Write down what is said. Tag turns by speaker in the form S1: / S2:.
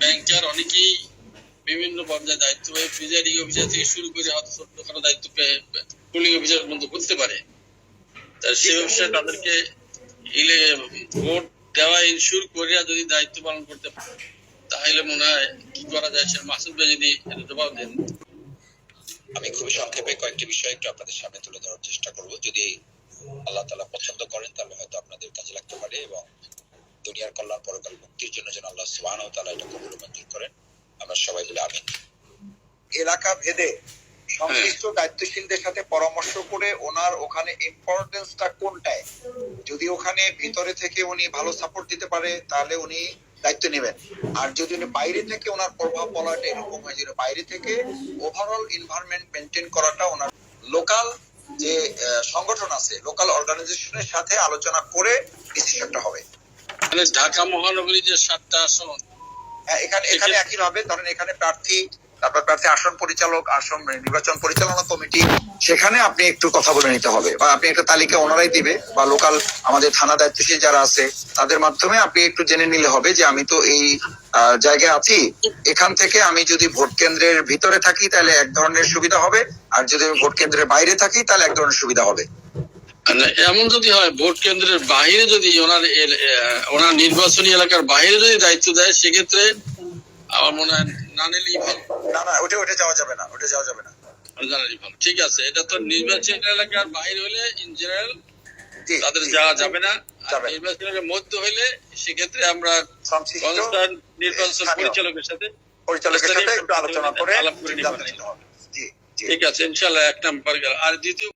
S1: ব্যাংকার অনেকেই বিভিন্ন পর্যায়ে দায়িত্ব পায় প্রিজাইডিং অফিসার থেকে শুরু করে হয়তো ছোটখাটো দায়িত্ব পেয়ে পুলিং অফিসার পর্যন্ত করতে পারে। তা সে ব্যবসায় তাদেরকে ইলে ভোট দেওয়া ইনশিওর করিয়া যদি দায়িত্ব পালন করতে পারে, তাহলে মনে হয় কি করা যায় সে মাসুদ যদি জবাব দেন।
S2: আমি খুবই সংক্ষেপে কয়েকটি বিষয় একটু আপনাদের সামনে তুলে ধরার চেষ্টা করব। যদি আল্লাহ তালা পছন্দ করেন, তাহলে হয়তো আপনাদের কাজে লাগতে পারে এবং কল্যাণ পরকাল মুক্তির জন্য যেন আল্লাহ সুবাহ তালা এটা কবুল মঞ্জুর করেন। আমরা সবাই বলে আমিন।
S3: এলাকা ভেদে সংশ্লিষ্ট দায়িত্বশীলদের সাথে পরামর্শ করে ওনার ওখানে ইম্পর্টেন্সটা কোনটায়? যদি ওখানে ভিতরে থেকে উনি ভালো সাপোর্ট দিতে পারে তাহলে উনি দায়িত্ব নেবেন। আর যদি উনি বাইরে থেকে ওনার প্রভাব পড়াটা এরকম হয় বাইরে থেকে ওভারঅল এনভায়রনমেন্ট মেনটেন করাটা ওনার লোকাল যে সংগঠন আছে লোকাল অর্গানাইজেশনের সাথে আলোচনা করে ডিসিশনটা হবে।
S1: মানে ঢাকা মহানগরী যে সাতটা আসন
S3: হ্যাঁ, এখানে এখানে একই ভাবে ধরেন এখানে প্রার্থী তারপর প্রার্থী আসন পরিচালক আসন নির্বাচন পরিচালনা কমিটি সেখানে আপনি একটু কথা বলে নিতে হবে বা আপনি একটা তালিকা ওনারাই দিবে বা লোকাল আমাদের থানা দায়িত্বশীল যারা আছে তাদের মাধ্যমে আপনি একটু জেনে নিলে হবে যে আমি তো এই জায়গায় আছি। এখান থেকে আমি যদি ভোট কেন্দ্রের ভিতরে থাকি তাহলে এক ধরনের সুবিধা হবে। আর যদি ভোট কেন্দ্রের বাইরে থাকি তাহলে এক ধরনের সুবিধা হবে।
S1: এমন যদি হয় ভোট কেন্দ্রের বাইরে যদি ওনার ওনার নির্বাচনী এলাকার বাইরে যদি দায়িত্ব দেয় সেক্ষেত্রে আমার মনে হয় না নিলেই ভালো।
S3: না না ওটা ওটা যাওয়া যাবে না ওটা যাওয়া যাবে না।
S1: জানালি ভালো। ঠিক আছে এটা তো নির্বাচনী এলাকার বাইরে হলে ইন জেনারেল তাদের যাওয়া যাবে না। নির্বাচনী এলাকার মধ্যে হইলে সেক্ষেত্রে আমরা নির্বাচন পরিচালকের সাথে
S3: পরিচালকের সাথে আলোচনা করে
S1: আলাপ নিতে
S3: হবে।
S1: ঠিক আছে ইনশাল্লাহ এক নাম্বার আর দ্বিতীয়